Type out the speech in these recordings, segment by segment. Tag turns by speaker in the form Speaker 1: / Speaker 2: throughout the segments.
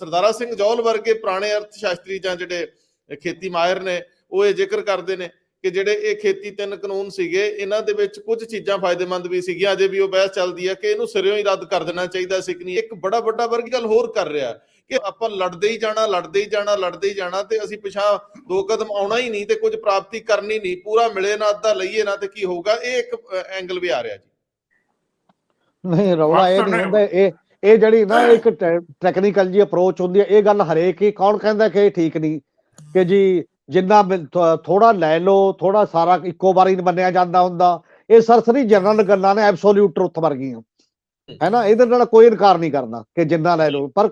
Speaker 1: ਸਰਦਾਰਾ ਸਿੰਘ ਜੌਲ ਵਰਗੇ ਪੁਰਾਣੇ ਅਰਥ ਸ਼ਾਸਤਰੀ ਜਾਂ ਜਿਹੜੇ ਖੇਤੀ ਮਾਹਿਰ ਨੇ ਉਹ ਇਹ ਜ਼ਿਕਰ ਕਰਦੇ ਨੇ ਕਿ ਜਿਹੜੇ ਇਹ ਖੇਤੀ ਤਿੰਨ ਕਾਨੂੰਨ ਸੀਗੇ ਇਹਨਾਂ ਦੇ ਵਿੱਚ ਕੁਝ ਚੀਜ਼ਾਂ ਫਾਇਦੇਮੰਦ ਵੀ ਸੀਗੀਆਂ। ਅਜੇ ਵੀ ਉਹ ਬਹਿਸ ਚੱਲਦੀ ਹੈ ਕਿ ਇਹਨੂੰ ਸਿਰਿਓਂ ਹੀ ਰੱਦ ਕਰ ਦੇਣਾ ਚਾਹੀਦਾ ਸੀ ਕਿ ਨਹੀਂ। ਇੱਕ ਬੜਾ ਵੱਡਾ ਵਰਗ ਗੱਲ ਹੋਰ ਕਰ ਰਿਹਾ ਕਿ ਆਪਾਂ ਲੜਦੇ ਹੀ ਜਾਣਾ ਲੜਦੇ ਹੀ ਜਾਣਾ ਲੜਦੇ ਹੀ ਜਾਣਾ ਤੇ ਅਸੀਂ ਪਿਛਾਂ ਦੋ ਕਦਮ ਆਉਣਾ ਹੀ ਨਹੀਂ ਤੇ ਕੁਝ ਪ੍ਰਾਪਤੀ ਕਰਨੀ ਨਹੀਂ। ਪੂਰਾ ਮਿਲੇ ਨਾ ਅੱਧਾ ਲਈਏ ਨਾ ਤੇ ਕੀ ਹੋਊਗਾ? ਇਹ ਇੱਕ ਐਂਗਲ ਵੀ ਆ ਰਿਹਾ ਜੀ।
Speaker 2: ਨਹੀਂ ਰੌਲਾ ਇਹ ਨਹੀਂ ਹੁੰਦਾ ਇਹ ਇਹ ਜਿਹੜੀ ਨਾ, ਇੱਕ ਟੈਕਨੀਕਲ ਜੀ ਅਪਰੋਚ ਹੁੰਦੀ ਹੈ, ਇਹ ਗੱਲ ਹਰੇਕ ਹੀ, ਕੌਣ ਕਹਿੰਦਾ ਕਿ ਇਹ ਠੀਕ ਨਹੀਂ? ਕਿ ਜੀ, ਜਿੰਨਾ ਥੋੜਾ ਲੈ ਲਓ ਥੋੜਾ ਸਾਰਾ ਇੱਕੋ ਵਾਰੀ ਨਹੀਂ ਮੰਨਿਆ ਜਾਂਦਾ ਹੁੰਦਾ। ਇਹ ਸਰਸਰੀ ਜਨਰਲ ਗੱਲਾਂ ਨੇ ਐਬਸੋਲੂਟ ਟਰੁੱਥ ਵਰਗੀਆਂ। ਹੈ ਨਾ? ਇਹਦੇ ਨਾਲ ਕੋਈ ਇਨਕਾਰ ਨਹੀਂ ਕਰਨਾ ਕਿ ਜਿੰਨਾ ਲੈ ਲਓ। ਪਰ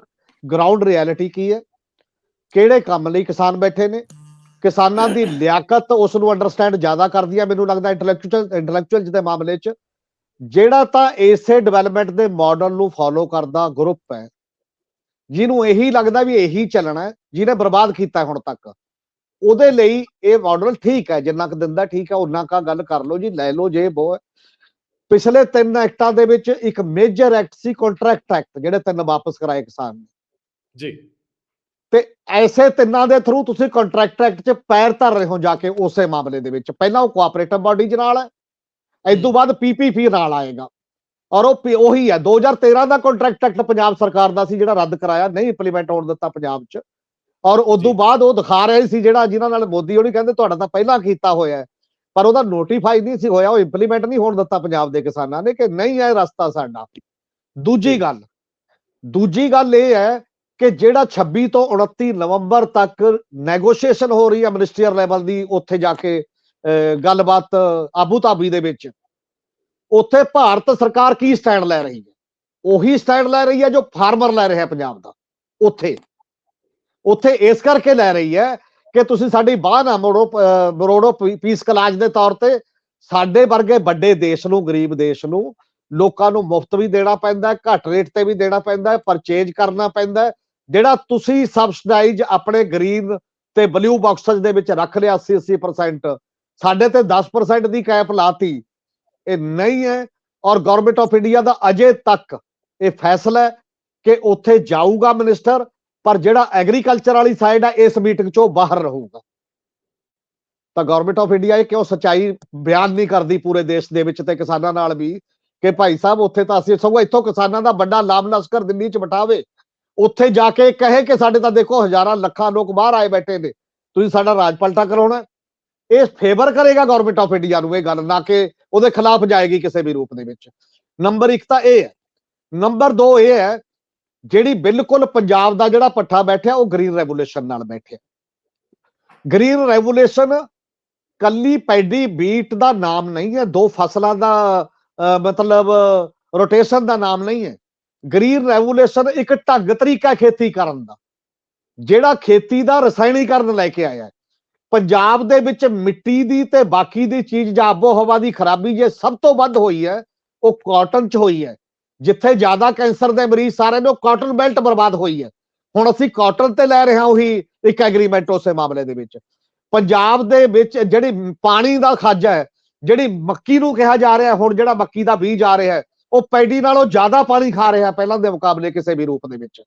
Speaker 2: ਗਰਾਊਂਡ ਰਿਐਲਿਟੀ ਕੀ ਹੈ? ਕਿਹੜੇ ਕੰਮ ਲਈ ਕਿਸਾਨ ਬੈਠੇ ਨੇ? ਕਿਸਾਨਾਂ ਦੀ ਲਿਆਕਤ ਉਸ ਨੂੰ ਅੰਡਰਸਟੈਂਡ ਜ਼ਿਆਦਾ ਕਰਦੀ ਹੈ, ਮੈਨੂੰ ਲੱਗਦਾ ਇੰਟੈਲੈਕਚੁਅਲ ਇੰਟੈਲੈਕਚੁਅਲ ਦੇ ਮਾਮਲੇ 'ਚ। ਜਿਹੜਾ ਤਾਂ ਇਸੇ ਡਿਵੈਲਪਮੈਂਟ ਦੇ ਮਾਡਲ ਨੂੰ ਫਾਲੋ ਕਰਦਾ ਗਰੁੱਪ ਹੈ ਜਿਹਨੂੰ ਇਹੀ ਲੱਗਦਾ ਵੀ ਇਹੀ ਚੱਲਣਾ ਹੈ ਜਿਹਨੇ ਬਰਬਾਦ ਕੀਤਾ ਹੁਣ ਤੱਕ। ਉਹਦੇ ਲਈ ਇਹ ਮਾਡਲ ਠੀਕ ਹੈ ਜਿੰਨਾ ਕੁ ਦਿੰਦਾ ਠੀਕ ਹੈ ਉਹਨਾਂ ਕਾ ਗੱਲ ਕਰ ਲਓ ਜੀ ਲੈ ਲਓ ਜੇ ਬੋ ਪਿਛਲੇ ਤਿੰਨ ਐਕਟਾਂ ਦੇ ਵਿੱਚ ਇੱਕ ਮੇਜਰ ਐਕਟ ਸੀ ਕੰਟਰੈਕਟ ਐਕਟ ਜਿਹੜੇ ਤਿੰਨ ਵਾਪਸ ਕਰਾਏ ਕਿਸਾਨ ਨੇ।
Speaker 1: ਜੀ।
Speaker 2: ਤੇ ਐਸੇ ਤਿੰਨਾਂ ਦੇ ਥਰੂ ਤੁਸੀਂ ਕੰਟਰੈਕਟ ਐਕਟ 'ਚ ਪੈਰ ਧਰ ਰਹੇ ਹੋ ਜਾ ਕੇ ਉਸੇ ਮਾਮਲੇ ਦੇ ਵਿੱਚ। ਪਹਿਲਾਂ ਉਹ ਕੋਆਪਰੇਟਿਵ ਬਾਡੀ ਨਾਲ ਹੈ ਇਸ ਤੋਂ ਬਾਅਦ ਪੀਪੀਪੀ ਨਾਲ ਆਏਗਾ ਔਰ ਉਹ ਉਹੀ ਹੈ 2013 ਦਾ ਕੰਟਰੈਕਟ ਐਕਟ ਪੰਜਾਬ ਸਰਕਾਰ ਦਾ ਸੀ ਜਿਹੜਾ ਰੱਦ ਕਰਾਇਆ ਨਹੀਂ ਇੰਪਲੀਮੈਂਟ ਹੋਣ ਦਿੱਤਾ ਪੰਜਾਬ 'ਚ ਔਰ ਉਸ ਤੋਂ। ਬਾਅਦ ਉਹ ਦਿਖਾ ਰਹੇ ਸੀ ਜਿਹੜਾ ਜਿਨ੍ਹਾਂ ਨਾਲ ਮੋਦੀ ਹੋਣੀ ਕਹਿੰਦੇ ਤੁਹਾਡਾ ਤਾਂ ਪਹਿਲਾਂ ਕੀਤਾ ਹੋਇਆ ਪਰ ਉਹਦਾ ਨੋਟੀਫਾਈ ਨਹੀਂ ਸੀ ਹੋਇਆ ਉਹ ਇੰਪਲੀਮੈਂਟ ਨਹੀਂ ਹੋਣ ਦਿੱਤਾ ਪੰਜਾਬ ਦੇ ਕਿਸਾਨਾਂ ਨੇ ਕਿ ਨਹੀਂ ਇਹ ਰਸਤਾ ਸਾਡਾ ਦੂਜੀ। ਗੱਲ ਦੂਜੀ ਗੱਲ ਇਹ ਹੈ ਕਿ ਜਿਹੜਾ 26 ਤੋਂ 29 ਨਵੰਬਰ ਤੱਕ ਨੈਗੋਸ਼ੀਏਸ਼ਨ ਹੋ ਰਹੀ ਹੈ ਮਿਨਿਸਟਰੀਅਲ ਲੈਵਲ ਦੀ ਉੱਥੇ ਜਾ ਕੇ ਗੱਲਬਾਤ ਆਬੂ ਧਾਬੀ ਦੇ ਵਿੱਚ। ਉੱਥੇ ਭਾਰਤ ਸਰਕਾਰ ਕੀ ਸਟੈਂਡ ਲੈ ਰਹੀ ਹੈ? ਉਹੀ ਸਟੈਂਡ ਲੈ ਰਹੀ ਹੈ ਜੋ ਫਾਰਮਰ ਲੈ ਰਿਹਾ ਪੰਜਾਬ ਦਾ। ਉੱਥੇ। ਉੱਥੇ ਇਸ ਕਰਕੇ ਲੈ ਰਹੀ ਹੈ ਕਿ ਤੁਸੀਂ ਸਾਡੀ ਬਾਹ ਨਾ ਮੋੜੋ ਮਰੋੜੋ ਪੀ- ਪੀਸ ਕਲਾਜ ਦੇ ਤੌਰ ਤੇ। ਸਾਡੇ ਵਰਗੇ ਵੱਡੇ ਦੇਸ਼ ਨੂੰ, ਗਰੀਬ ਦੇਸ਼ ਨੂੰ ਲੋਕਾਂ ਨੂੰ ਮੁਫਤ ਵੀ ਦੇਣਾ ਪੈਂਦਾ, ਘੱਟ ਰੇਟ ਤੇ ਵੀ ਦੇਣਾ ਪੈਂਦਾ, ਪਰਚੇਜ ਕਰਨਾ ਪੈਂਦਾ, ਜਿਹੜਾ ਤੁਸੀਂ ਸਬਸਿਡਾਈਜ਼ ਆਪਣੇ ਗ੍ਰੀਨ ਤੇ ਬਲੂ ਬਾਕਸਸ ਦੇ ਵਿੱਚ ਰੱਖ ਲਿਆ 80 80% ਸਾਡੇ ਤੇ 10% ਦੀ ਕੈਪ ਲਾਤੀ। ਇਹ ਨਹੀਂ ਹੈ ਔਰ ਗਵਰਨਮੈਂਟ ਆਫ ਇੰਡੀਆ ਦਾ ਅਜੇ ਤੱਕ ਇਹ ਫੈਸਲਾ ਹੈ ਕਿ ਉੱਥੇ ਜਾਊਗਾ ਮਿਨਿਸਟਰ ਪਰ ਜਿਹੜਾ ਐਗਰੀਕਲਚਰ ਵਾਲੀ ਸਾਈਡ ਹੈ ਇਸ ਮੀਟਿੰਗ ਚੋਂ ਬਾਹਰ ਰਹੂਗਾ। ਤਾਂ ਗਵਰਨਮੈਂਟ ਆਫ ਇੰਡੀਆ ਇਹ ਕਿਉਂ ਸਚਾਈ ਬਿਆਨ ਨਹੀਂ ਕਰਦੀ ਪੂਰੇ ਦੇਸ਼ ਦੇ ਵਿੱਚ ਤੇ ਕਿਸਾਨਾਂ ਨਾਲ ਵੀ ਕਿ ਭਾਈ ਸਾਹਿਬ ਉੱਥੇ ਤਾਂ ਅਸੀਂ ਸਗੋਂ ਇੱਥੋਂ ਕਿਸਾਨਾਂ ਦਾ ਵੱਡਾ ਲਾਮ ਲਸ਼ਕਰ ਦਿੱਲੀ 'ਚ ਬਿਠਾਵੇ। ਉੱਥੇ ਜਾ ਕੇ ਕਹੇ ਕਿ ਸਾਡੇ ਤਾਂ ਦੇਖੋ ਹਜ਼ਾਰਾਂ ਲੱਖਾਂ ਲੋਕ ਬਾਹਰ ਆਏ ਬੈਠੇ ਨੇ। ਤੁਸੀਂ ਸਾਡਾ ਰਾਜ ਪਲਟਾ ਕਰਾਉਣਾ ਇਹ ਫੇਵਰ ਕਰੇਗਾ ਗਵਰਨਮੈਂਟ ਆਫ ਇੰਡੀਆ ਨੂੰ ਇਹ ਗੱਲ, ਨਾ ਕਿ ਉਹਦੇ ਖਿਲਾਫ ਜਾਏਗੀ ਕਿਸੇ ਵੀ ਰੂਪ ਦੇ ਵਿੱਚ। ਨੰਬਰ 1 ਤਾਂ ਇਹ ਹੈ। ਨੰਬਰ 2 ਇਹ ਹੈ, ਜਿਹੜੀ ਬਿਲਕੁਲ ਪੰਜਾਬ ਦਾ ਜਿਹੜਾ ਪੱਠਾ ਬੈਠਿਆ, ਉਹ ਗ੍ਰੀਨ ਰੈਵੋਲੂਸ਼ਨ ਨਾਲ ਬੈਠਿਆ। ਗ੍ਰੀਨ ਰੈਵੋਲੂਸ਼ਨ ਕੱਲੀ ਪੈਡੀ ਬੀਟ ਦਾ ਨਾਮ ਨਹੀਂ ਹੈ, ਦੋ ਫਸਲਾਂ ਦਾ ਮਤਲਬ ਰੋਟੇਸ਼ਨ ਦਾ ਨਾਮ ਨਹੀਂ ਹੈ। ਗ੍ਰੀਨ ਰੈਵੋਲੂਸ਼ਨ ਇੱਕ ਢੰਗ ਤਰੀਕਾ ਖੇਤੀ ਕਰਨ ਦਾ, ਜਿਹੜਾ ਖੇਤੀ ਦਾ ਰਸਾਇਣੀਕਰਨ ਲੈ ਕੇ ਆਇਆ ਪੰਜਾਬ ਦੇ ਵਿੱਚ ਮਿੱਟੀ ਦੀ ਤੇ ਬਾਕੀ ਦੀ ਚੀਜ਼ ਜਾਂ ਆਬੋ ਹਵਾ ਦੀ ਖਰਾਬੀ ਜੇ ਸਭ ਤੋਂ ਵੱਧ ਹੋਈ ਹੈ, ਉਹ ਕਾਟਨ 'ਚ ਹੋਈ ਹੈ। ਜਿੱਥੇ ਜ਼ਿਆਦਾ ਕੈਂਸਰ ਦੇ ਮਰੀਜ਼ ਸਾਰੇ ਨੇ, ਉਹ ਕਾਟਨ ਬੈਲਟ ਬਰਬਾਦ ਹੋਈ ਹੈ। ਹੁਣ ਅਸੀਂ ਕਾਟਨ ਤੇ ਲੈ ਰਹੇ ਹਾਂ ਉਹੀ ਇੱਕ ਐਗਰੀਮੈਂਟ ਉਸੇ ਮਾਮਲੇ ਦੇ ਵਿੱਚ। ਪੰਜਾਬ ਦੇ ਵਿੱਚ ਜਿਹੜੀ ਪਾਣੀ ਦਾ ਖਾਜਾ ਹੈ, ਜਿਹੜੀ ਮੱਕੀ ਨੂੰ ਕਿਹਾ ਜਾ ਰਿਹਾ, ਹੁਣ ਜਿਹੜਾ ਮੱਕੀ ਦਾ ਬੀਜ ਆ ਰਿਹਾ ਉਹ ਪੈਡੀ ਨਾਲੋਂ ਜ਼ਿਆਦਾ ਪਾਣੀ ਖਾ ਰਿਹਾ ਪਹਿਲਾਂ ਦੇ ਮੁਕਾਬਲੇ ਕਿਸੇ ਵੀ ਰੂਪ ਦੇ ਵਿੱਚ।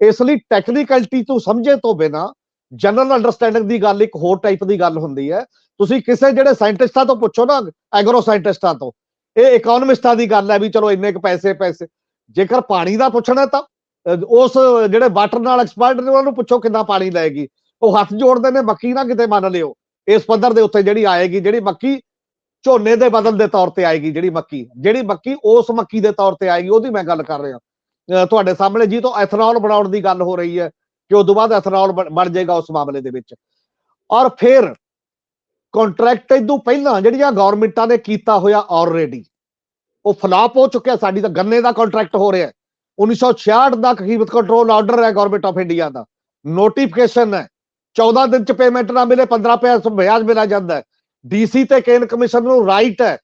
Speaker 2: ਇਸ ਲਈ ਟੈਕਨੀਕੈਲਿਟੀ ਤੋਂ ਸਮਝੇ ਤੋਂ ਬਿਨਾ ਜਨਰਲ ਅੰਡਰਸਟੈਂਡਿੰਗ ਦੀ ਗੱਲ, ਇੱਕ ਹੋਰ ਟਾਈਪ ਦੀ ਗੱਲ ਹੁੰਦੀ ਹੈ। ਤੁਸੀਂ ਕਿਸੇ ਜਿਹੜੇ ਸਾਇੰਟਿਸਟਾਂ ਤੋਂ ਪੁੱਛੋ ਨਾ ਐਗਰੋ ਸਾਇੰਟਿਸਟਾਂ ਤੋਂ, ਇਹ ਇਕਨੋਮਿਸਟਾਂ ਦੀ ਗੱਲ ਹੈ ਵੀ ਚਲੋ ਇੰਨੇ ਕੁ ਪੈਸੇ ਪੈਸੇ। ਜੇਕਰ ਪਾਣੀ ਦਾ ਪੁੱਛਣਾ ਤਾਂ ਉਸ ਜਿਹੜੇ ਵਾਟਰ ਨਾਲ ਐਕਸਪਰਟ ਨੇ, ਉਹਨਾਂ ਨੂੰ ਪੁੱਛੋ ਕਿੰਨਾ ਪਾਣੀ ਲਏਗੀ। ਉਹ ਹੱਥ ਜੋੜਦੇ ਨੇ ਮੱਕੀ ਨਾ ਕਿਤੇ ਮੰਨ ਲਿਓ, ਇਸ ਪੱਧਰ ਦੇ ਉੱਤੇ ਜਿਹੜੀ ਆਏਗੀ, ਜਿਹੜੀ ਮੱਕੀ ਝੋਨੇ ਦੇ ਬਦਲ ਦੇ ਤੌਰ ਤੇ ਆਏਗੀ, ਜਿਹੜੀ ਮੱਕੀ ਜਿਹੜੀ ਮੱਕੀ ਉਸ ਮੱਕੀ ਦੇ ਤੌਰ ਤੇ ਆਏਗੀ, ਉਹਦੀ ਮੈਂ ਗੱਲ ਕਰ ਰਿਹਾ। ਅਹ ਤੁਹਾਡੇ ਸਾਹਮਣੇ ਜੀ ਤੋਂ ਐਥਨੋਲ ਬਣਾਉਣ ਦੀ ਗੱਲ ਹੋ ਰਹੀ ਹੈ। ਕਿ ਉਸ ਤੋਂ ਬਾਅਦ ਐਥਨੋਲ ਬਣ ਜਾਏਗਾ ਉਸ ਮਾਮਲੇ ਦੇ ਵਿੱਚ। ਔਰ ਫਿਰ ਕੰਟਰੈਕਟ ਇਦੋਂ ਪਹਿਲਾਂ ਜਿਹੜੀਆਂ ਗਵਰਨਮੈਂਟਾਂ ਨੇ ਕੀਤਾ ਹੋਇਆ ਆਲਰੇਡੀ ਉਹ ਫਲਾਪ ਹੋ ਚੁੱਕਿਆ। ਸਾਡੀ ਤਾਂ ਗੰਨੇ ਦਾ ਕੰਟਰੈਕਟ ਹੋ ਰਿਹਾ ਹੈ। 1966 ਦਾ ਕੀਮਤ ਕੰਟਰੋਲ ਆਰਡਰ ਹੈ ਗਵਰਨਮੈਂਟ ਆਫ ਇੰਡੀਆ ਦਾ। ਨੋਟੀਫਿਕੇਸ਼ਨ ਹੈ। 14 ਦਿਨ ਚ ਪੇਮੈਂਟ ਨਾ ਮਿਲੇ 15 ਪੈਸੇ ਵਿਆਜ ਮਿਲਾ ਜਾਂਦਾ ਹੈ। ਡੀਸੀ ਤੇ ਕੇਨ ਕਮਿਸ਼ਨ ਨੂੰ ਰਾਈਟ ਹੈ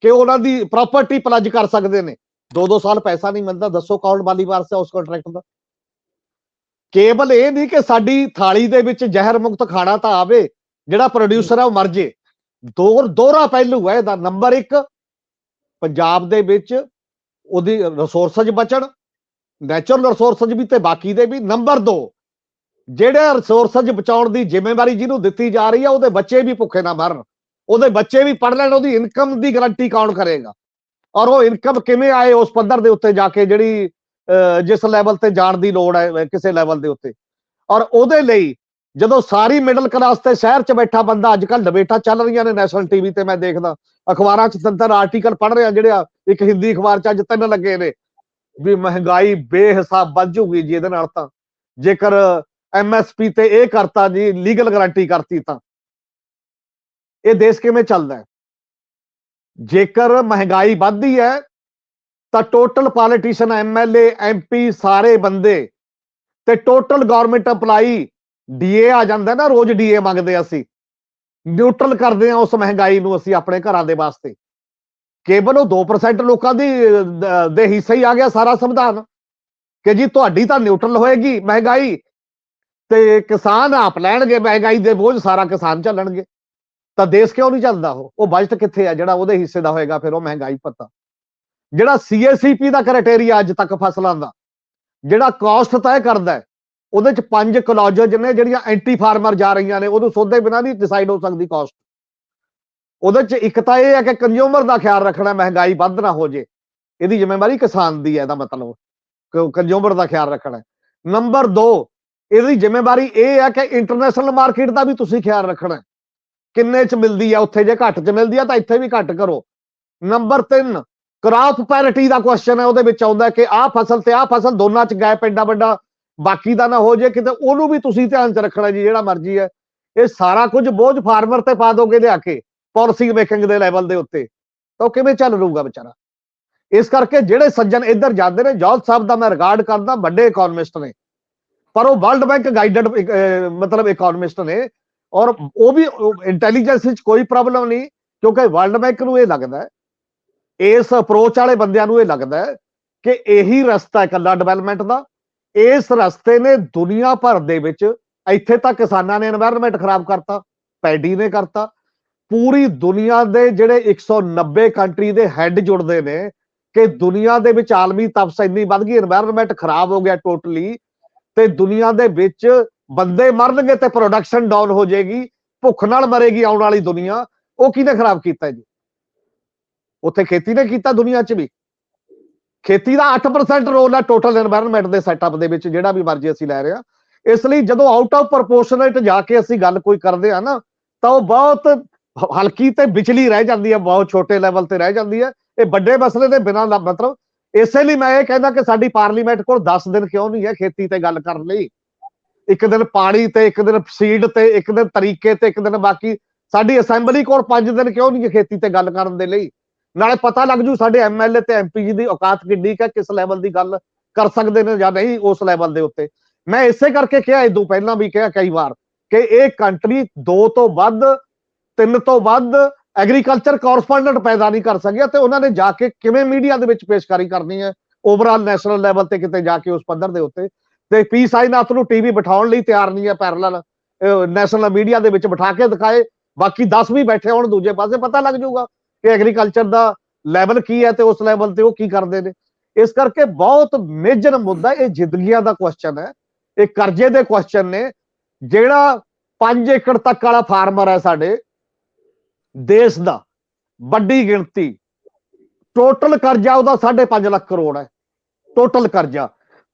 Speaker 2: ਕਿ ਉਹਨਾਂ ਦੀ ਪ੍ਰਾਪਰਟੀ ਪਲੱਜ ਕਰ ਸਕਦੇ ਨੇ। ਦੋ ਦੋ ਸਾਲ ਪੈਸਾ ਨਹੀਂ ਮਿਲਦਾ। ਦੱਸੋ ਕੌਣ ਮਾਲੀ ਵਾਰਸ ਹੈ ਉਸ ਕੰਟਰੈਕਟ ਦਾ? ਕੇਵਲ ਇਹ ਨਹੀਂ ਕਿ ਸਾਡੀ ਥਾਲੀ ਦੇ ਵਿੱਚ ਜ਼ਹਿਰ ਮੁਕਤ ਖਾਣਾ ਤਾਂ ਆਵੇ, ਜਿਹੜਾ ਪ੍ਰੋਡਿਊਸਰ ਹੈ ਉਹ ਮਰ ਜੇ। ਦੋ ਦੋਹਰਾ ਪਹਿਲੂ ਹੈ ਇਹਦਾ। ਨੰਬਰ 1 ਪੰਜਾਬ ਦੇ ਵਿੱਚ ਉਹਦੀ ਰਿਸੋਰਸਸ ਬਚਣ ਨੈਚੁਰਲ ਰਿਸੋਰਸਜ਼ ਵੀ ਤੇ ਬਾਕੀ ਦੇ ਵੀ। ਨੰਬਰ 2 ਜਿਹੜੇ ਰਿਸੋਰਸਜ਼ ਬਚਾਉਣ ਦੀ ਜ਼ਿੰਮੇਵਾਰੀ ਜਿਹਨੂੰ ਦਿੱਤੀ ਜਾ ਰਹੀ ਹੈ ਉਹਦੇ ਬੱਚੇ ਵੀ ਭੁੱਖੇ ਨਾ ਮਰਨ। ਉਹਦੇ ਬੱਚੇ ਵੀ ਪੜ ਲੈਣ, ਉਹਦੀ ਇਨਕਮ ਦੀ ਗਾਰੰਟੀ ਕੌਣ ਕਰੇਗਾ? ਔਰ ਉਹ ਇਨਕਮ ਕਿਵੇਂ ਆਏ ਉਸ ਪੱਧਰ ਦੇ ਉੱਤੇ ਜਾ ਕੇ ਜਿਹੜੀ ਜਿਸ ਲੈਵਲ ਤੇ ਜਾਣ ਦੀ ਲੋੜ ਹੈ ਕਿਸੇ ਲੈਵਲ ਦੇ ਉੱਤੇ। ਔਰ ਉਹਦੇ ਲਈ ਜਦੋਂ ਸਾਰੀ ਮਿਡਲ ਕਲਾਸ ਤੇ ਸ਼ਹਿਰ 'ਚ ਬੈਠਾ ਬੰਦਾ ਅੱਜ ਕੱਲ ਡਿਬੇਟਾਂ ਚੱਲ ਰਹੀਆਂ ਨੇ ਨੈਸ਼ਨਲ ਟੀਵੀ ਤੇ ਮੈਂ ਦੇਖਦਾ। ਅਖਬਾਰਾਂ 'ਚ ਤਿੰਨ ਤਿੰਨ ਆਰਟੀਕਲ ਪੜ੍ਹ ਰਿਹਾ ਜਿਹੜੇ ਆ ਇੱਕ ਹਿੰਦੀ ਅਖਬਾਰ 'ਚ ਅੱਜ ਤਿੰਨ ਲੱਗੇ ਨੇ। ਵੀ ਮਹਿੰਗਾਈ ਬੇਹਿਸਾਬ ਵੱਧ ਜੂਗੀ ਜੀ ਇਹਦੇ ਨਾਲ ਤਾਂ। ਜੇਕਰ ਐਮਐਸਪੀ ਤੇ ਇਹ ਕਰਤਾ ਜੀ ਲੀਗਲ ਗਾਰੰਟੀ ਕਰਤੀ ਤਾਂ। ਇਹ ਦੇਸ਼ ਕਿਵੇਂ ਚੱਲਦਾ ਜੇਕਰ ਮਹਿੰਗਾਈ ਵੱਧਦੀ ਹੈ ਤਾਂ ਟੋਟਲ ਪੋਲੀਟੀਸ਼ੀਅਨ ਐਮਐਲਏ ਐਮਪੀ ਸਾਰੇ ਬੰਦੇ ਤੇ ਟੋਟਲ ਗਵਰਨਮੈਂਟ ਅਪਲਾਈ ਡੀਏ ਆ ਜਾਂਦਾ ਨਾ, ਰੋਜ਼ ਡੀਏ ਮੰਗਦੇ ਆ ਅਸੀਂ। ਨਿਊਟਰਲ ਕਰਦੇ ਆ ਉਸ ਮਹਿੰਗਾਈ ਨੂੰ ਅਸੀਂ ਆਪਣੇ ਘਰਾਂ ਦੇ ਵਾਸਤੇ। ਕੇਵਲ ਉਹ 2% ਲੋਕਾਂ ਦੀ ਦੇ ਹਿੱਸੇ ਹੀ ਆ ਗਿਆ ਸਾਰਾ ਸੰਵਿਧਾਨ। ਕਿ ਜੀ ਤੁਹਾਡੀ ਤਾਂ ਨਿਊਟਰਲ ਹੋਏਗੀ ਮਹਿੰਗਾਈ ਤੇ ਕਿਸਾਨ ਆਪ ਲੈਣਗੇ ਮਹਿੰਗਾਈ ਦੇ ਬੋਝ, ਸਾਰਾ ਕਿਸਾਨ ਚੱਲਣਗੇ ਤਾਂ ਦੇਸ਼ ਕਿਉਂ ਨਹੀਂ ਚੱਲਦਾ ਉਹ? ਉਹ ਬਜਟ ਕਿੱਥੇ ਆ ਜਿਹੜਾ ਉਹਦੇ ਹਿੱਸੇ ਦਾ ਹੋਏਗਾ, ਫਿਰ ਉਹ ਮਹਿੰਗਾਈ ਪਤਾ ਜਿਹੜਾ ਸੀਏਸੀਪੀ ਦਾ ਕ੍ਰਾਈਟੇਰੀਆ ਅੱਜ ਤੱਕ ਫਸਲਾਂ ਦਾ, ਜਿਹੜਾ ਕਾਸਟ ਤੈਅ ਕਰਦਾ ਹੈ, ਉਹਦੇ ਚ ਪੰਜ ਕਲੌਜਸ ਨੇ ਜਿਹੜੀਆਂ ਐਂਟੀ ਫਾਰਮਰ ਜਾ ਰਹੀਆਂ ਨੇ, ਉਹਨੂੰ ਸੋਧੇ ਬਿਨਾਂ ਨਹੀਂ ਡਿਸਾਈਡ ਹੋ ਸਕਦੀ ਕਾਸਟ ਉਹਦੇ ਚ ਇੱਕ ਤਾਂ ਇਹ ਹੈ ਕਿ ਕੰਜ਼ਿਊਮਰ ਦਾ ਖਿਆਲ ਰੱਖਣਾ ਮਹਿੰਗਾਈ ਵੱਧ ਨਾ ਹੋ ਜੇ। ਇਹਦੀ ਜ਼ਿੰਮੇਵਾਰੀ ਕਿਸਾਨ ਦੀ ਹੈ, ਇਹਦਾ ਮਤਲਬ। ਕੰਜ਼ਿਊਮਰ ਦਾ ਖਿਆਲ ਰੱਖਣਾ ਨੰਬਰ 2 ਇਹਦੀ ਜ਼ਿੰਮੇਵਾਰੀ ਇਹ ਹੈ ਕਿ ਇੰਟਰਨੈਸ਼ਨਲ ਮਾਰਕੀਟ ਦਾ ਵੀ ਤੁਸੀਂ ਖਿਆਲ ਰੱਖਣਾ ਕਿੰਨੇ ਚ ਮਿਲਦੀ ਹੈ, ਉੱਥੇ ਜੇ ਘੱਟ ਚ ਮਿਲਦੀ ਹੈ, ਤਾਂ ਇੱਥੇ ਵੀ ਘੱਟ ਕਰੋ। ਨੰਬਰ 3 ਕ੍ਰਾਪ ਪੈਰਿਟੀ ਦਾ ਕੁਐਸਚਨ ਹੈ, ਉਹਦੇ ਵਿੱਚ ਆਉਂਦਾ ਕਿ ਆਹ ਫਸਲ ਤੇ ਆਹ ਫਸਲ ਦੋਨਾਂ ਚ ਗੈਪ ਐਡਾ ਵੱਡਾ। ਬਾਕੀ ਦਾ ਨਾ ਹੋ ਜੇ ਕਿਤੇ, ਉਹਨੂੰ ਵੀ ਤੁਸੀਂ ਧਿਆਨ ਚ ਰੱਖਣਾ ਜੀ, ਜਿਹੜਾ ਮਰਜ਼ੀ ਹੈ। ਇਹ ਸਾਰਾ ਕੁਝ ਬੋਝ ਫਾਰਮਰ ਤੇ ਪਾ ਦੋਗੇ ਲਿਆ ਕੇ ਪਾਲਿਸੀ ਮੇਕਿੰਗ ਦੇ ਲੈਵਲ ਦੇ ਉੱਤੇ। ਤਾਂ ਉਹ ਕਿਵੇਂ ਚੱਲ ਲੂਗਾ ਵਿਚਾਰਾ? ਇਸ ਕਰਕੇ ਜਿਹੜੇ ਸੱਜਣ ਇੱਧਰ ਜਾਂਦੇ ਨੇ ਜੌਲ ਸਾਹਿਬ ਦਾ ਮੈਂ ਰਿਗਾਰਡ ਕਰਦਾ, ਵੱਡੇ ਇਕਨੋਮਿਸਟ ਨੇ। ਪਰ ਉਹ ਵਰਲਡ ਬੈਂਕ ਗਾਈਡਡ ਮਤਲਬ ਇਕਨੋਮਿਸਟ ਨੇ। ਔਰ ਉਹ ਵੀ ਇੰਟੈਲੀਜੈਂਸ ਵਿੱਚ ਕੋਈ ਪ੍ਰੋਬਲਮ ਨਹੀਂ, ਕਿਉਂਕਿ ਵਰਲਡ ਬੈਂਕ ਨੂੰ ਇਹ ਲੱਗਦਾ ਇਸ ਅਪਰੋਚ ਵਾਲੇ ਬੰਦਿਆਂ ਨੂੰ ਇਹ ਲੱਗਦਾ ਕਿ ਇਹੀ ਰਸਤਾ ਹੈ ਕੱਲਾ ਡਿਵੈਲਪਮੈਂਟ ਦਾ। ਇਸ ਰਸਤੇ ਨੇ ਦੁਨੀਆ ਭਰ ਦੇ ਵਿੱਚ ਇੱਥੇ ਤਾਂ ਕਿਸਾਨਾਂ ਨੇ এনवायरमेंट ਖਰਾਬ ਕਰਤਾ, ਪੈਡੀ ਨੇ ਕਰਤਾ। ਪੂਰੀ ਦੁਨੀਆ ਦੇ ਜਿਹੜੇ 190 ਕੰਟਰੀ ਦੇ ਹੈੱਡ ਜੁੜਦੇ ਨੇ ਕਿ ਦੁਨੀਆ ਦੇ ਵਿੱਚ ਆਲਮੀ ਤਪਸ ਇੰਨੀ ਵੱਧ ਗਈ এনवायरमेंट ਖਰਾਬ ਹੋ ਗਿਆ ਟੋਟਲੀ ਤੇ ਦੁਨੀਆ ਦੇ ਵਿੱਚ ਬੰਦੇ ਮਰਨਗੇ ਤੇ ਪ੍ਰੋਡਕਸ਼ਨ ਡਾਊਨ ਹੋ ਜਾਏਗੀ, ਭੁੱਖ ਨਾਲ ਮਰੇਗੀ ਆਉਣ ਵਾਲੀ ਦੁਨੀਆ, ਉਹ ਕਿਹਨੇ ਖਰਾਬ ਕੀਤਾ ਜੀ? ਉੱਥੇ ਖੇਤੀ ਨੇ ਕੀਤਾ ਦੁਨੀਆ 'ਚ ਵੀ। ਖੇਤੀ ਦਾ 8% ਰੋਲ ਹੈ ਟੋਟਲ এনवायरमेंट ਦੇ ਸੈਟਅਪ ਦੇ ਵਿੱਚ, ਜਿਹੜਾ ਵੀ ਮਰਜ਼ੀ ਅਸੀਂ ਲੈ ਰਹੇ ਆ ਇਸ ਲਈ ਜਦੋਂ ਆਊਟ ਆਫ ਪ੍ਰੋਪੋਰਸ਼ਨਟ ਜਾ ਕੇ ਅਸੀਂ ਗੱਲ ਕੋਈ ਕਰਦੇ ਆ ਨਾ, ਤਾਂ ਉਹ ਬਹੁਤ ਹਲਕੀ ਤੇ ਵਿਚਲੀ ਰਹਿ ਜਾਂਦੀ ਹੈ, ਬਹੁਤ ਛੋਟੇ ਲੈਵਲ ਤੇ ਰਹਿ ਜਾਂਦੀ ਹੈ। ਇਹ ਵੱਡੇ ਮਸਲੇ ਦੇ ਬਿਨਾਂ ਮਤਲਬ ਇਸੇ ਲਈ ਮੈਂ ਇਹ ਕਹਿੰਦਾ ਕਿ ਸਾਡੀ ਪਾਰਲੀਮੈਂਟ ਕੋਲ 10 ਦਿਨ ਕਿਉਂ ਨਹੀਂ ਹੈ ਖੇਤੀ ਤੇ ਗੱਲ ਕਰਨ ਲਈ। ਇੱਕ ਦਿਨ ਪਾਣੀ ਤੇ, ਇੱਕ ਦਿਨ ਸੀਡ ਤੇ, ਇੱਕ ਦਿਨ ਤਰੀਕੇ ਤੇ, ਇੱਕ ਦਿਨ ਬਾਕੀ। ਸਾਡੀ ਅਸੈਂਬਲੀ ਕੋਲ 5 ਦਿਨ ਕਿਉਂ ਨਹੀਂ ਹੈ ਖੇਤੀ ਤੇ ਗੱਲ ਕਰਨ ਦੇ ਲਈ? ਨਾਲੇ ਪਤਾ ਲੱਗ ਜੂ ਸਾਡੇ ਐਮਐਲਏ ਤੇ ਐਮਪੀ ਜੀ ਦੀ ਔਕਾਤ ਕਿੰਨੀ ਕੁ ਹੈ, ਕਿਸ ਲੈਵਲ ਦੀ ਗੱਲ ਕਰ ਸਕਦੇ ਨੇ ਜਾਂ ਨਹੀਂ ਉਸ ਲੈਵਲ ਦੇ ਉੱਤੇ। ਮੈਂ ਇਸੇ ਕਰਕੇ ਕਿਹਾ ਇਦੋਂ ਪਹਿਲਾਂ ਵੀ ਕਿਹਾ ਕਈ ਵਾਰ ਕਿ ਇਹ ਕੰਟਰੀ ਦੋ ਤੋਂ ਵੱਧ, ਤਿੰਨ ਤੋਂ ਵੱਧ ਐਗਰੀਕਲਚਰ ਕੋਰਸਪੋਂਡੈਂਟ ਪੈਦਾ ਨਹੀਂ ਕਰ ਸਕਿਆ ਤੇ ਉਹਨਾਂ ਨੇ ਜਾ ਕੇ ਕਿਵੇਂ ਮੀਡੀਆ ਦੇ ਵਿੱਚ ਪੇਸ਼ਕਾਰੀ ਕਰਨੀ ਹੈ ਓਵਰਆਲ ਨੈਸ਼ਨਲ ਲੈਵਲ ਤੇ ਕਿਤੇ ਜਾ ਕੇ ਉਸ ਪੱਧਰ ਦੇ ਉੱਤੇ। ਤੇ ਪੀ ਸਾਈਨਾਥ ਨੂੰ ਟੀਵੀ ਬਿਠਾਉਣ ਲਈ ਤਿਆਰ ਨਹੀਂ ਹੈ ਪੈਰਲਲ ਨੈਸ਼ਨਲ ਮੀਡੀਆ ਦੇ ਵਿੱਚ ਬਿਠਾ ਕੇ ਦਿਖਾਏ, ਬਾਕੀ 10 ਵੀ ਬੈਠੇ ਹੋਣ ਦੂਜੇ ਪਾਸੇ, ਪਤਾ ਲੱਗ ਜਾਊਗਾ ਕਿ ਐਗਰੀਕਲਚਰ ਦਾ ਲੈਵਲ ਕੀ ਹੈ ਤੇ ਉਸ ਲੈਵਲ ਤੇ ਉਹ ਕੀ ਕਰਦੇ ਨੇ? ਇਸ ਕਰਕੇ ਬਹੁਤ ਮੇਜਰ ਮੁੱਦਾ ਇਹ ਜ਼ਿੰਦਗੀਆਂ ਦਾ ਕੁਐਸਚਨ ਹੈ। ਇਹ ਕਰਜ਼ੇ ਦੇ ਕੁਐਸਚਨ ਨੇ। ਜਿਹੜਾ 5 ਏਕੜ ਤੱਕ ਵਾਲਾ ਫਾਰਮਰ ਹੈ ਸਾਡੇ, ਦੇਸ਼ ਦਾ ਵੱਡੀ ਗਿਣਤੀ ਟੋਟਲ ਕਰਜ਼ਾ ਉਹਦਾ 5.5 ਲੱਖ ਕਰੋੜ ਹੈ। ਟੋਟਲ ਕਰਜ਼ਾ।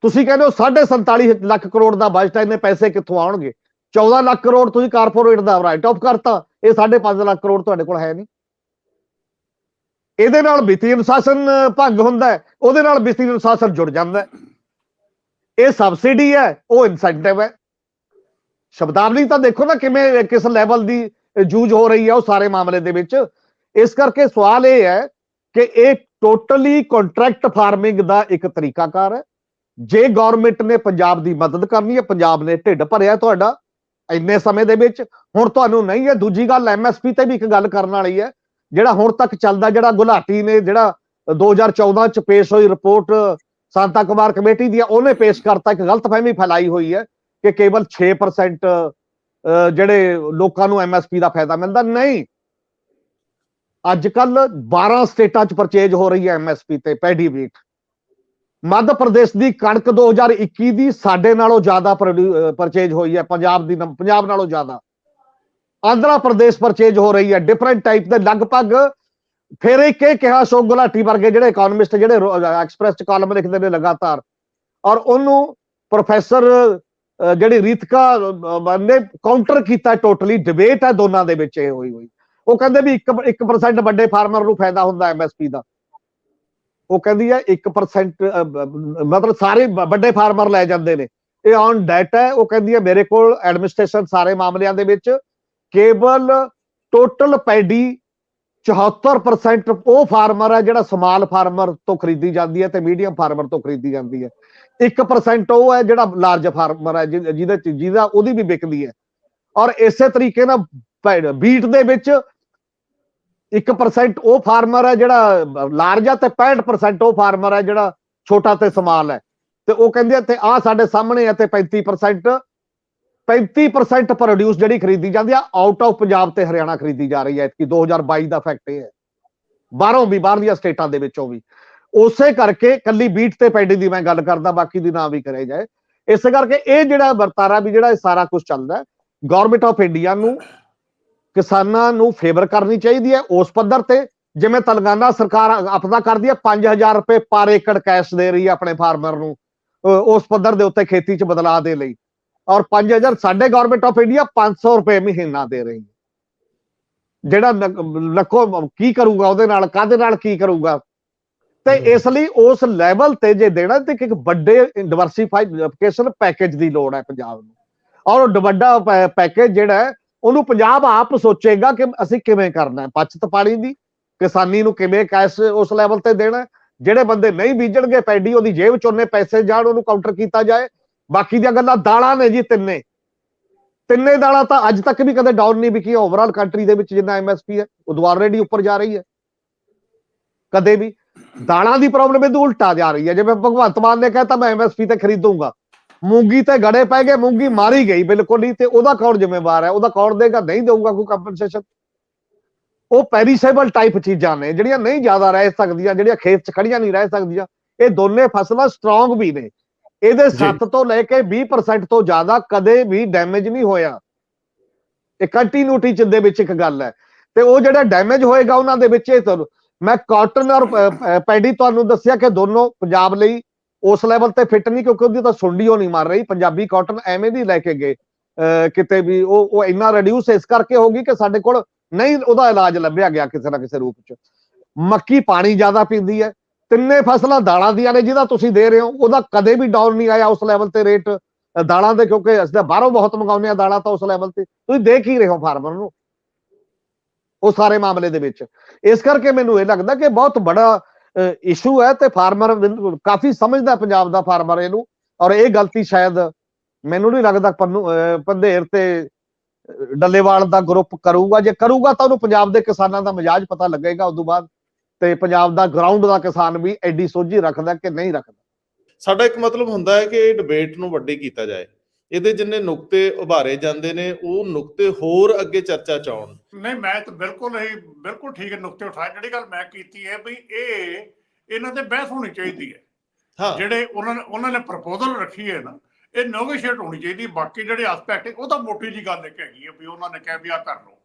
Speaker 2: ਤੁਸੀਂ ਕਹਿੰਦੇ ਹੋ 47 ਲੱਖ ਕਰੋੜ ਦਾ ਬਜਟ ਹੈ ਇਹਨੇ ਪੈਸੇ ਕਿੱਥੋਂ ਆਉਣਗੇ? 14 ਲੱਖ ਕਰੋੜ ਤੁਸੀਂ ਕਾਰਪੋਰੇਟ ਦਾ ਰਾਈਟ ਆਫ ਕਰਤਾ। ਇਹ 5.5 ਲੱਖ ਕਰੋੜ ਤੁਹਾਡੇ ਕੋਲ ਹੈ ਨਹੀਂ। ਇਹਦੇ ਨਾਲ ਵਿੱਤੀ ਅਨੁਸ਼ਾਸਨ ਭੰਗ ਹੁੰਦਾ ਹੈ। ਉਹਦੇ ਨਾਲ ਵਿੱਤੀ ਅਨੁਸ਼ਾਸਨ ਜੁੜ ਜਾਂਦਾ ਹੈ। ਇਹ ਸਬਸਿਡੀ ਹੈ, ਉਹ ਇਨਸੈਂਟਿਵ ਹੈ। ਸ਼ਬਦਾਵਲੀ ਤਾਂ ਦੇਖੋ ਨਾ ਕਿਵੇਂ, ਕਿਸ ਲੈਵਲ ਦੀ ਜੂਝ ਹੋ ਰਹੀ ਹੈ ਉਹ ਸਾਰੇ ਮਾਮਲੇ ਦੇ ਵਿੱਚ। ਇਸ ਕਰਕੇ ਸਵਾਲ ਇਹ ਹੈ ਕਿ ਇਹ ਟੋਟਲੀ ਕੰਟਰੈਕਟ ਫਾਰਮਿੰਗ ਦਾ ਇੱਕ ਤਰੀਕਾਕਾਰ ਹੈ। ਜੇ ਗਵਰਨਮੈਂਟ ਨੇ ਪੰਜਾਬ ਦੀ ਮਦਦ ਕਰਨੀ ਹੈ, ਪੰਜਾਬ ਨੇ ਢਿੱਡ ਭਰਿਆ ਤੁਹਾਡਾ ਇੰਨੇ ਸਮੇਂ ਦੇ ਵਿੱਚ। ਹੁਣ ਤੁਹਾਨੂੰ ਨਹੀਂ ਹੈ, ਦੂਜੀ ਗੱਲ ਐਮਐਸਪੀ ਤੇ ਵੀ ਇੱਕ ਗੱਲ ਕਰਨ ਵਾਲੀ ਹੈ। ਜਿਹੜਾ ਹੁਣ ਤੱਕ ਚੱਲਦਾ ਜਿਹੜਾ ਗੁਲਾਟੀ ਨੇ ਜਿਹੜਾ 2014 ਚ ਪੇਸ਼ ਹੋਈ ਰਿਪੋਰਟ ਸੰਤਾ ਕੁਮਾਰ ਕਮੇਟੀ ਦੀ ਉਹਨੇ ਪੇਸ਼ ਕਰਤਾ ਇੱਕ ਗਲਤਫਹਿਮੀ ਫੈਲਾਈ ਹੋਈ ਹੈ ਕਿ ਕੇਵਲ 6% ਅਹ, ਜਿਹੜੇ ਲੋਕਾਂ ਨੂੰ ਐਮਐਸਪੀ ਦਾ ਫਾਇਦਾ ਮਿਲਦਾ। ਨਹੀਂ। ਅੱਜ ਕੱਲ 12 ਸਟੇਟਾਂ ਚ ਪਰਚੇਜ ਹੋ ਰਹੀ ਹੈ ਐਮਐਸਪੀ ਤੇ ਪੈਡੀ ਵੀਟ ਮੱਧ ਪ੍ਰਦੇਸ਼ ਦੀ ਕਣਕ 2021 ਦੀ ਸਾਡੇ ਨਾਲੋਂ ਜ਼ਿਆਦਾ ਪਰਚੇਜ ਹੋਈ ਹੈ ਪੰਜਾਬ ਦੀ ਨੰ- ਪੰਜਾਬ ਨਾਲੋਂ ਜ਼ਿਆਦਾ। ਆਂਧਰਾ ਪ੍ਰਦੇਸ਼ ਪਰਚੇਜ ਹੋ ਰਹੀ ਹੈ ਡਿਫਰੈਂਟ ਟਾਈਪ ਦੇ ਲਗਭਗ ਫਿਰ ਇੱਕ ਇਹ ਕਿਹਾ ਅਸ਼ੋਕ ਗੁਲਾਟੀ ਵਰਗੇ ਜਿਹੜੇ ਇਕਨੋਮਿਸਟ ਜਿਹੜੇ ਐਕਸਪ੍ਰੈਸ ਚ ਕਾਲਮ ਲਿਖਦੇ ਨੇ ਲਗਾਤਾਰ। ਔਰ ਉਹਨੂੰ ਪ੍ਰੋਫੈਸਰ ਜਿਹੜੀ ਰੀਤਕਾ ਨੇ ਕਾਊਂਟਰ ਕੀਤਾ ਟੋਟਲੀ ਡਿਬੇਟ ਹੈ ਦੋਨਾਂ ਦੇ ਵਿੱਚ ਇਹ ਹੋਈ ਹੋਈ। ਉਹ ਕਹਿੰਦੇ ਵੀ 1 1% ਵੱਡੇ ਫਾਰਮਰ ਨੂੰ ਫਾਇਦਾ ਹੁੰਦਾ ਐਮਐਸਪੀ ਦਾ। ਉਹ ਕਹਿੰਦੀ ਹੈ 1% ਮਤਲਬ ਸਾਰੇ ਵੱਡੇ ਫਾਰਮਰ ਲੈ ਜਾਂਦੇ ਨੇ। ਇਹ ਔਨ ਡਾਟਾ ਹੈ, ਉਹ ਕਹਿੰਦੀ ਹੈ ਮੇਰੇ ਕੋਲ ਐਡਮਿਨਿਸਟ੍ਰੇਸ਼ਨ ਸਾਰੇ ਮਾਮਲਿਆਂ ਦੇ ਵਿੱਚ ਕੇਵਲ ਟੋਟਲ ਪੈਡੀ 74% ਉਹ ਫਾਰਮਰ ਹੈ ਜਿਹੜਾ ਸਮਾਲ ਫਾਰਮਰ ਤੋਂ ਖਰੀਦੀ ਜਾਂਦੀ ਹੈ ਤੇ ਮੀਡੀਅਮ ਫਾਰਮਰ ਤੋਂ ਖਰੀਦੀ ਜਾਂਦੀ ਹੈ। 1% ਉਹ ਹੈ ਜਿਹੜਾ ਲਾਰਜ ਫਾਰਮਰ ਹੈ, ਜਿਹਦੇ ਜਿਹਦਾ ਉਹਦੀ ਵੀ ਵਿਕਦੀ ਹੈ। ਔਰ ਇਸੇ ਤਰੀਕੇ ਨਾਲ ਬੀਟ ਦੇ ਵਿੱਚ 1% ਉਹ ਫਾਰਮਰ ਹੈ ਜਿਹੜਾ ਲਾਰਜ ਹੈ ਤੇ 65% ਉਹ ਫਾਰਮਰ ਹੈ ਜਿਹੜਾ ਛੋਟਾ ਤੇ ਸਮਾਲ ਹੈ। ਤੇ ਉਹ ਕਹਿੰਦੇ ਆ ਤੇ ਆ ਸਾਡੇ ਸਾਹਮਣੇ ਹੈ ਤੇ 35% 35% ਪ੍ਰੋਡਿਊਸ ਜਿਹੜੀ ਖਰੀਦੀ ਜਾਂਦੀ ਆ ਆਊਟ ਆਫ ਪੰਜਾਬ ਤੇ ਹਰਿਆਣਾ ਖਰੀਦੀ ਜਾ ਰਹੀ ਹੈ ਕਿ 2022 ਦਾ ਫੈਕਟ ਇਹ ਹੈ। ਬਾਹਰੋਂ ਵੀ ਬਾਹਰਲੀਆਂ ਸਟੇਟਾਂ ਦੇ ਵਿੱਚੋਂ ਵੀ। ਉਸੇ ਕਰਕੇ ਕੱਲੀ ਬੀਟ ਤੇ ਪੈਡੀ ਦੀ ਮੈਂ ਗੱਲ ਕਰਦਾ, ਬਾਕੀ ਦੀ ਨਾ ਵੀ ਕਰੇ ਜਾਏ। ਇਸੇ ਕਰਕੇ ਇਹ ਜਿਹੜਾ ਵਰਤਾਰਾ ਵੀ ਜਿਹੜਾ ਇਹ ਸਾਰਾ ਕੁਝ ਚੱਲਦਾ ਗਵਰਨਮੈਂਟ ਆਫ ਇੰਡੀਆ ਨੂੰ, ਕਿਸਾਨਾਂ ਨੂੰ ਫੇਵਰ ਕਰਨੀ ਚਾਹੀਦੀ ਹੈ ਉਸ ਪੱਧਰ ਤੇ। ਜਿਵੇਂ ਤੇਲੰਗਾਨਾ ਸਰਕਾਰ ਆਪਦਾ ਕਰਦੀ ਹੈ 5000 ਰੁਪਏ ਪਰ ਏਕੜ ਕੈਸ਼ ਦੇ ਰਹੀ ਹੈ ਆਪਣੇ ਫਾਰਮਰ ਨੂੰ ਉਸ ਪੱਧਰ ਦੇ ਉੱਤੇ ਖੇਤੀ 'ਚ ਬਦਲਾਅ ਦੇ ਲਈ। ਔਰ 5000 ਸਾਡੇ ਗਵਰਨਮੈਂਟ ਆਫ ਇੰਡੀਆ 500 ਰੁਪਏ ਮਹੀਨਾ ਦੇ ਰਹੀ ਹੈ। ਜਿਹੜਾ ਨ- ਲੱਖੋ ਕੀ ਕਰੂਗਾ ਉਹਦੇ ਨਾਲ ਕਾਹਦੇ ਨਾਲ ਕੀ ਕਰੂਗਾ? ਤੇ ਇਸ ਲਈ ਉਸ ਲੈਵਲ ਤੇ ਜੇ ਦੇਣਾ ਤੇ ਇੱਕ ਵੱਡੇ ਡਿਵਰਸਿਫਿਕੇਸ਼ਨ ਪੈਕੇਜ ਦੀ ਲੋੜ ਹੈ ਪੰਜਾਬ ਨੂੰ। ਔਰ ਉਹ ਵੱਡਾ ਪੈਕੇਜ ਜਿਹੜਾ ਉਹਨੂੰ ਪੰਜਾਬ ਆਪ ਸੋਚੇਗਾ ਕਿ ਅਸੀਂ ਕਿਵੇਂ ਕਰਨਾ ਹੈ ਬਚਤ ਪਾਣੀ ਦੀ ਕਿਸਾਨੀ ਨੂੰ ਕਿਵੇਂ ਕੈਸ਼ ਉਸ ਲੈਵਲ ਤੇ ਦੇਣਾ। ਜਿਹੜੇ ਬੰਦੇ ਨਹੀਂ ਬੀਜਣਗੇ ਪੈਡੀ ਉਹਦੀ ਜੇਬ ਚੋਂ ਉਹਨੇ ਪੈਸੇ ਜਾਣ ਉਹਨੂੰ ਕਾਊਂਟਰ ਕੀਤਾ ਜਾਏ। ਬਾਕੀ ਦੀਆਂ ਗੱਲਾਂ ਦਾਲਾਂ ਨੇ ਜੀ ਤਿੰਨੇ। ਤਿੰਨੇ ਦਾਲਾਂ ਤਾਂ ਅੱਜ ਤੱਕ ਵੀ ਕਦੇ ਡਾਊਨ ਨਹੀਂ ਵਿਕੀਆਂ। ਓਵਰਆਲ ਕੰਟਰੀ ਦੇ ਵਿੱਚ ਜਿੰਨਾ ਐਮਐਸਪੀ ਹੈ ਉਹ ਦੁਆਰ ਰੇਡੀ ਉੱਪਰ ਜਾ ਰਹੀ ਹੈ। ਕਦੇ ਵੀ। ਦਾਲਾਂ ਦੀ ਪ੍ਰੋਬਲਮ ਇਹਦੋਂ ਉਲਟਾ ਜਾ ਰਹੀ ਹੈ। ਜਿਵੇਂ ਭਗਵੰਤ ਮਾਨ ਨੇ ਕਹਿਤਾ ਮੈਂ ਐਮਐਸਪੀ ਤੇ ਖਰੀਦੂੰਗਾ। ਮੂੰਗੀ ਤੇ ਗੜੇ ਪੈ ਗਏ, ਮੂੰਗੀ ਮਾਰੀ ਗਈ ਬਿਲਕੁਲ ਹੀ ਤੇ ਉਹਦਾ ਕੌਣ ਜ਼ਿੰਮੇਵਾਰ ਹੈ? ਉਹਦਾ ਕੌਣ ਦੇਗਾ? ਨਹੀਂ ਦੇਊਗਾ ਕੋਈ ਕੰਪਨਸੇਸ਼ਨ ਉਹ ਪੈਰੀਸੇਬਲ ਟਾਈਪ ਚੀਜ਼ਾਂ ਨੇ, ਜਿਹੜੀਆਂ ਨਹੀਂ ਜ਼ਿਆਦਾ ਰਹਿ ਸਕਦੀਆਂ, ਜਿਹੜੀਆਂ ਖੇਤ 'ਚ ਖੜੀਆਂ ਨਹੀਂ ਰਹਿ ਸਕਦੀਆਂ। ਇਹ ਦੋਨੇ ਫਸਲਾਂ ਸਟਰੋਂਗ ਵੀ ਨੇ। ਇਹਦੇ
Speaker 1: ਜੀ।
Speaker 2: 7 ਤੋਂ ਲੈ ਕੇ 20% ਤੋਂ ਜ਼ਿਆਦਾ ਕਦੇ ਵੀ ਡੈਮੇਜ ਨਹੀਂ ਹੋਇਆ। ਇਹ ਕੰਟੀਨਿਊਟੀ ਚ ਦੇ ਵਿੱਚ ਇੱਕ ਗੱਲ ਹੈ। ਤੇ ਉਹ ਜਿਹੜਾ ਡੈਮੇਜ ਹੋਏਗਾ ਉਹਨਾਂ ਦੇ ਵਿੱਚ ਇਹ ਤੁਹਾਨੂੰ ਮੈਂ ਕਾਟਨ ਔਰ ਪੈਡੀ ਤੁਹਾਨੂੰ ਦੱਸਿਆ ਕਿ ਦੋਨੋਂ ਪੰਜਾਬ ਲਈ ਉਸ ਲੈਵਲ ਤੇ ਫਿੱਟ ਨਹੀਂ ਕਿਉਂਕਿ ਉਹਦੀ ਤਾਂ ਸੁੰਡੀ ਉਹ ਨਹੀਂ ਮਾਰ ਰਹੀ। ਪੰਜਾਬੀ ਕਾਟਨ ਐਵੇਂ ਦੀ ਲੈ ਕੇ ਗਏ। ਕਿਤੇ ਵੀ ਉਹ ਉਹ ਇੰਨਾ ਰਿਡਿਊਸ ਇਸ ਕਰਕੇ ਹੋਗੀ ਕਿ ਸਾਡੇ ਕੋਲ ਨਹੀਂ ਉਹਦਾ ਇਲਾਜ ਲੱਭਿਆ ਗਿਆ ਕਿਸੇ ਨਾ ਕਿਸੇ ਰੂਪ ਚ। ਮੱਕੀ ਪਾਣੀ ਜ਼ਿਆਦਾ ਪੀਂਦੀ ਹੈ। ਤਿੰਨੇ ਫਸਲਾਂ ਦਾਲਾਂ ਦੀਆਂ ਨੇ ਜਿਹਦਾ ਤੁਸੀਂ ਦੇ ਰਹੇ ਹੋ, ਉਹਦਾ ਕਦੇ ਵੀ ਡਾਊਨ ਨਹੀਂ ਆਇਆ ਉਸ ਲੈਵਲ ਤੇ ਰੇਟ ਦਾਲਾਂ ਦੇ ਕਿਉਂਕਿ ਅਸੀਂ ਤਾਂ ਬਾਹਰੋਂ ਬਹੁਤ ਮੰਗਾਉਂਦੇ ਆ ਦਾਲਾਂ ਤਾਂ ਉਸ ਲੈਵਲ ਤੇ। ਤੁਸੀਂ ਦੇਖ ਹੀ ਰਹੇ ਹੋ ਫਾਰਮਰ ਨੂੰ, ਉਹ ਸਾਰੇ ਮਾਮਲੇ ਦੇ ਵਿੱਚ। ਇਸ ਕਰਕੇ ਮੈਨੂੰ ਇਹ ਲੱਗਦਾ ਕਿ ਬਹੁਤ ਬੜਾ ਇਸ਼ੂ ਹੈ ਤੇ ਫਾਰਮਰ ਕਾਫੀ ਸਮਝਦਾ ਪੰਜਾਬ ਦਾ ਫਾਰਮਰ ਇਹਨੂੰ। ਔਰ ਇਹ ਗਲਤੀ ਸ਼ਾਇਦ ਮੈਨੂੰ ਨਹੀਂ ਲੱਗਦਾ ਪੰਨੂ ਪੰਧੇਰ ਤੇ ਡੱਲੇਵਾਲ ਦਾ ਗਰੁੱਪ ਕਰੂਗਾ। ਜੇ ਕਰੂਗਾ ਤਾਂ ਉਹਨੂੰ ਪੰਜਾਬ ਦੇ ਕਿਸਾਨਾਂ ਦਾ ਮਿਜਾਜ ਪਤਾ ਲੱਗੇਗਾ, ਉਸ ਤੋਂ ਬਾਅਦ ਤੇ ਪੰਜਾਬ ਦਾ ਗਰਾਊਂਡ ਦਾ ਕਿਸਾਨ ਵੀ ਐਡੀ ਸੋਝੀ ਰੱਖਦਾ ਕਿ ਨਹੀਂ ਰੱਖਦਾ।
Speaker 1: ਸਾਡਾ ਇੱਕ ਮਤਲਬ ਹੁੰਦਾ ਹੈ ਕਿ ਇਹ ਡਿਬੇਟ ਨੂੰ ਵੱਡੀ ਕੀਤਾ ਜਾਏ। ਇਹਦੇ ਜਿੰਨੇ ਨੁਕਤੇ ਉਭਾਰੇ ਜਾਂਦੇ ਨੇ ਉਹ ਨੁਕਤੇ ਹੋਰ ਅੱਗੇ ਚਰਚਾ ਚ ਆਉਣ।
Speaker 3: ਨਹੀਂ ਮੈਂ ਤਾਂ ਬਿਲਕੁਲ ਹੀ ਬਿਲਕੁਲ ਠੀਕ ਨੁਕਤੇ ਉਠਾਏ ਜਿਹੜੀ ਗੱਲ ਮੈਂ ਕੀਤੀ ਹੈ ਵੀ ਇਹ ਇਹਨਾਂ ਤੇ ਬਹਿਸ ਹੋਣੀ ਚਾਹੀਦੀ ਹੈ।
Speaker 1: ਹਾਂ।
Speaker 3: ਜਿਹੜੇ ਉਹਨਾਂ ਨੇ ਉਹਨਾਂ ਨੇ ਪ੍ਰਪੋਜ਼ਲ ਰੱਖੀ ਹੈ ਨਾ ਇਹ ਨੈਗੋਸ਼ੀਏਟ ਹੋਣੀ ਚਾਹੀਦੀ ਬਾਕੀ ਜਿਹੜੇ ਐਸਪੈਕਟ ਉਹ ਤਾਂ ਮੋਟੀ ਜੀ ਗੱਲ ਇੱਕ ਹੈਗੀ ਹੈ ਵੀ ਉਹਨਾਂ ਨੇ ਕਿਹਾ ਵੀ ਆ ਕਰ ਲਓ।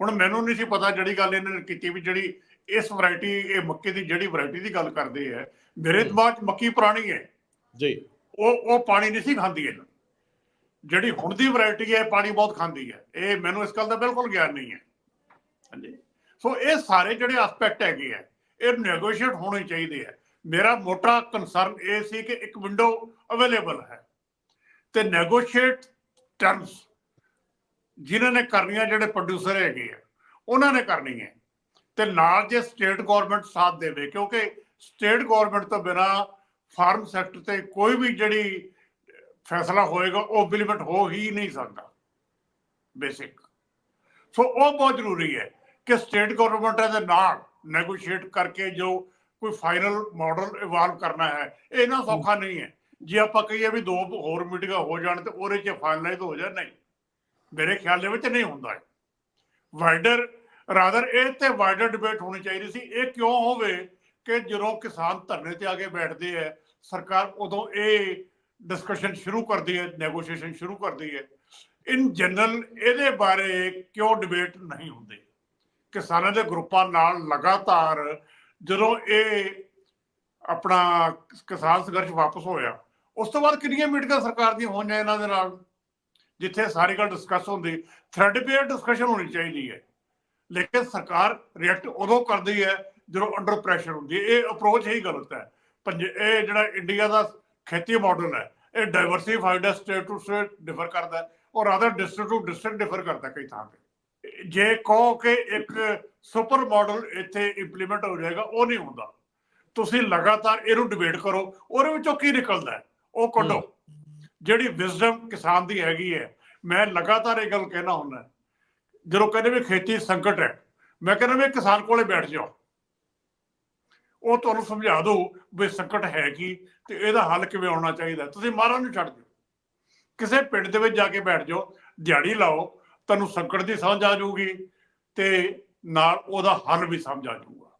Speaker 3: ਹੁਣ ਮੈਨੂੰ ਨਹੀਂ ਸੀ ਪਤਾ ਜਿਹੜੀ ਗੱਲ ਇਹਨਾਂ ਨੇ ਕੀਤੀ ਵੀ ਜਿਹੜੀ ਇਸ ਵੈਰਾਈਟੀ ਇਹ ਮੱਕੀ ਦੀ ਜਿਹੜੀ ਵੈਰਾਈਟੀ ਦੀ ਗੱਲ ਕਰਦੇ ਆ ਮੇਰੇ ਦਿਮਾਗ 'ਚ ਮੱਕੀ ਪੁਰਾਣੀ ਹੈ।
Speaker 1: ਜੀ।
Speaker 3: ਉਹ ਉਹ ਪਾਣੀ ਨਹੀਂ ਸੀ ਖਾਂਦੀ ਇਹ ਜਿਹੜੀ ਹੁਣ ਦੀ ਵੈਰਾਈਟੀ ਹੈ ਪਾਣੀ ਬਹੁਤ ਖਾਂਦੀ ਹੈ। ਇਹ ਮੈਨੂੰ ਇਸ ਗੱਲ ਦਾ ਬਿਲਕੁਲ ਗਿਆਨ ਨਹੀਂ ਹੈ। ਹਾਂਜੀ। ਸੋ ਇਹ ਸਾਰੇ ਜਿਹੜੇ ਐਸਪੈਕਟ ਹੈਗੇ ਆ ਇਹ ਨੈਗੋਸ਼ੀਏਟ ਹੋਣੇ ਚਾਹੀਦੇ ਆ। ਮੇਰਾ ਮੋਟਾ ਕਨਸਰਨ ਇਹ ਸੀ ਕਿ ਇੱਕ ਵਿੰਡੋ ਅਵੇਲੇਬਲ ਹੈ। ਤੇ ਨੈਗੋਸ਼ੀਏਟ ਟਰਮਸ ਜਿਨ੍ਹਾਂ ਨੇ ਕਰਨੀਆਂ ਜਿਹੜੇ ਪ੍ਰੋਡਿਊਸਰ ਹੈਗੇ ਆ ਉਹਨਾਂ ਨੇ ਕਰਨੀ ਹੈ। ਤੇ ਨਾਲ ਜੇ ਸਟੇਟ ਗਵਰਨਮੈਂਟ ਸਾਥ ਦੇਵੇ, ਕਿਉਂਕਿ ਸਟੇਟ ਗਵਰਨਮੈਂਟ ਤੋਂ ਬਿਨਾ ਫਾਰਮ ਸੈਕਟਰ ਤੇ ਕੋਈ ਵੀ ਜਿਹੜੀ ਫੈਸਲਾ ਹੋਏਗਾ, ਉਹ ਇੰਪਲੀਮੈਂਟ ਹੋ ਹੀ ਨਹੀਂ ਸਕਦਾ, ਬੇਸਿਕ। ਸੋ ਉਹ ਬਹੁਤ ਜ਼ਰੂਰੀ ਹੈ ਕਿ ਸਟੇਟ ਗਵਰਨਮੈਂਟ ਦੇ ਨਾਲ ਨੈਗੋਸ਼ੀਏਟ ਕਰਕੇ ਜੋ ਕੋਈ ਫਾਈਨਲ ਮਾਡਲ ਇਵਾਲਵ ਕਰਨਾ ਹੈ, ਇਹ ਨਾ ਸੌਖਾ ਨਹੀਂ ਹੈ। ਜੇ ਆਪਾਂ ਕਹੀਏ ਵੀ ਦੋ ਹੋਰ ਮੀਟਿੰਗਾਂ ਹੋ ਜਾਣ ਤੇ ਉਹਦੇ 'ਚ ਫਾਈਨਲਾਈਜ਼ ਹੋ ਜਾਣ, ਨਹੀਂ। ਮੇਰੇ ਖਿਆਲ ਦੇ ਵਿੱਚ ਨਹੀਂ ਹੁੰਦਾ ਵਾਈਡਰ ਰਾਦਰ ਇਹ ਤੇ ਵਾਈਡਰ ਡਿਬੇਟ ਹੋਣੀ ਚਾਹੀਦੀ ਸੀ। ਇਹ ਕਿਉਂ ਹੋਵੇ ਕਿ ਜਦੋਂ ਕਿਸਾਨ ਧਰਨੇ ਤੇ ਆ ਕੇ ਬੈਠਦੇ ਆ, ਸਰਕਾਰ ਉਦੋਂ ਇਹ ਡਿਸਕਸ਼ਨ ਸ਼ੁਰੂ ਕਰਦੀ ਹੈ ਨੈਗੋਸ਼ੀਏਸ਼ਨ ਸ਼ੁਰੂ ਕਰਦੀ ਹੈ। ਇਨ ਜਨਰਲ ਇਹਦੇ ਬਾਰੇ ਕਿਉਂ ਡਿਬੇਟ ਨਹੀਂ ਹੁੰਦੀ? ਕਿਸਾਨਾਂ ਦੇ ਗਰੁੱਪਾਂ ਨਾਲ ਲਗਾਤਾਰ ਜਦੋਂ ਇਹ ਆਪਣਾ ਕਿਸਾਨ ਸੰਘਰਸ਼ ਵਾਪਸ ਹੋਇਆ, ਉਸ ਤੋਂ ਬਾਅਦ ਕਿੰਨੀਆਂ ਮੀਟਿੰਗਾਂ ਸਰਕਾਰ ਦੀਆਂ ਹੋਈਆਂ ਇਹਨਾਂ ਦੇ ਨਾਲ, ਜਿੱਥੇ ਸਾਰੀ ਗੱਲ ਡਿਸਕਸ ਹੁੰਦੀ। ਥ੍ਰੈਡ ਪੇਅਰ ਡਿਸਕਸ਼ਨ ਹੋਣੀ ਚਾਹੀਦੀ ਹੈ। ਲੇਕਿਨ ਸਰਕਾਰ ਰਿਐਕਟ ਉਦੋਂ ਕਰਦੀ ਹੈ ਜਦੋਂ ਅੰਡਰ ਪ੍ਰੈਸ਼ਰ ਹੁੰਦੀ ਹੈ। ਇਹ ਅਪਰੋਚ ਹੀ ਗਲਤ ਹੈ। ਪੰਜ ਇਹ ਜਿਹੜਾ ਇੰਡੀਆ ਦਾ ਖੇਤੀ ਮਾਡਲ ਹੈ ਇਹ ਡਾਈਵਰਸਿਫਾਈਡ ਹੈ ਸਟੇਟ ਟੂ ਸਟੇਟ ਡਿਫਰ ਕਰਦਾ ਹੈ ਔਰ other district to district differ ਕਰਦਾ ਕਈ ਥਾਂ ਤੇ। ਜੇ ਕਹੋ ਕਿ ਇੱਕ ਸੁਪਰ ਮਾਡਲ ਇੱਥੇ ਇੰਪਲੀਮੈਂਟ ਹੋ ਜਾਏਗਾ ਉਹ ਨਹੀਂ ਹੁੰਦਾ। ਤੁਸੀਂ ਲਗਾਤਾਰ ਇਹਨੂੰ ਡਿਬੇਟ ਕਰੋ ਉਹਦੇ ਵਿੱਚੋਂ ਕੀ ਨਿਕਲਦਾ ਹੈ? ਉਹ ਕੱਢੋ। ਜਿਹੜੀ ਵਿਜ਼ਡਮ ਕਿਸਾਨ ਦੀ ਹੈਗੀ ਹੈ ਮੈਂ ਲਗਾਤਾਰ ਇਹ ਗੱਲ ਕਹਿਣਾ ਹੁੰਦਾ ਜਦੋਂ ਕਹਿੰਦੇ ਵੀ ਖੇਤੀ ਸੰਕਟ ਹੈ। ਮੈਂ ਕਹਿੰਦਾ ਵੀ ਕਿਸਾਨ ਕੋਲੇ ਬੈਠ ਜਾਓ। ਉਹ ਤੁਹਾਨੂੰ ਸਮਝਾ ਦੋ ਵੀ ਸੰਕਟ ਹੈ ਕੀ ਤੇ ਇਹਦਾ ਹੱਲ ਕਿਵੇਂ ਆਉਣਾ ਚਾਹੀਦਾ। ਤੁਸੀਂ ਮਾਰਾਂ ਨੂੰ ਛੱਡ ਦਿਓ। ਕਿਸੇ ਪਿੰਡ ਦੇ ਵਿੱਚ ਜਾ ਕੇ ਬੈਠ ਜਾਓ, ਦਿਹਾੜੀ ਲਾਓ, ਤੁਹਾਨੂੰ ਸੰਕਟ ਦੀ ਸਮਝ ਆ ਜਾਊਗੀ ਤੇ ਨਾਲ ਉਹਦਾ ਹੱਲ ਵੀ ਸਮਝ ਆ ਜਾਊਗਾ।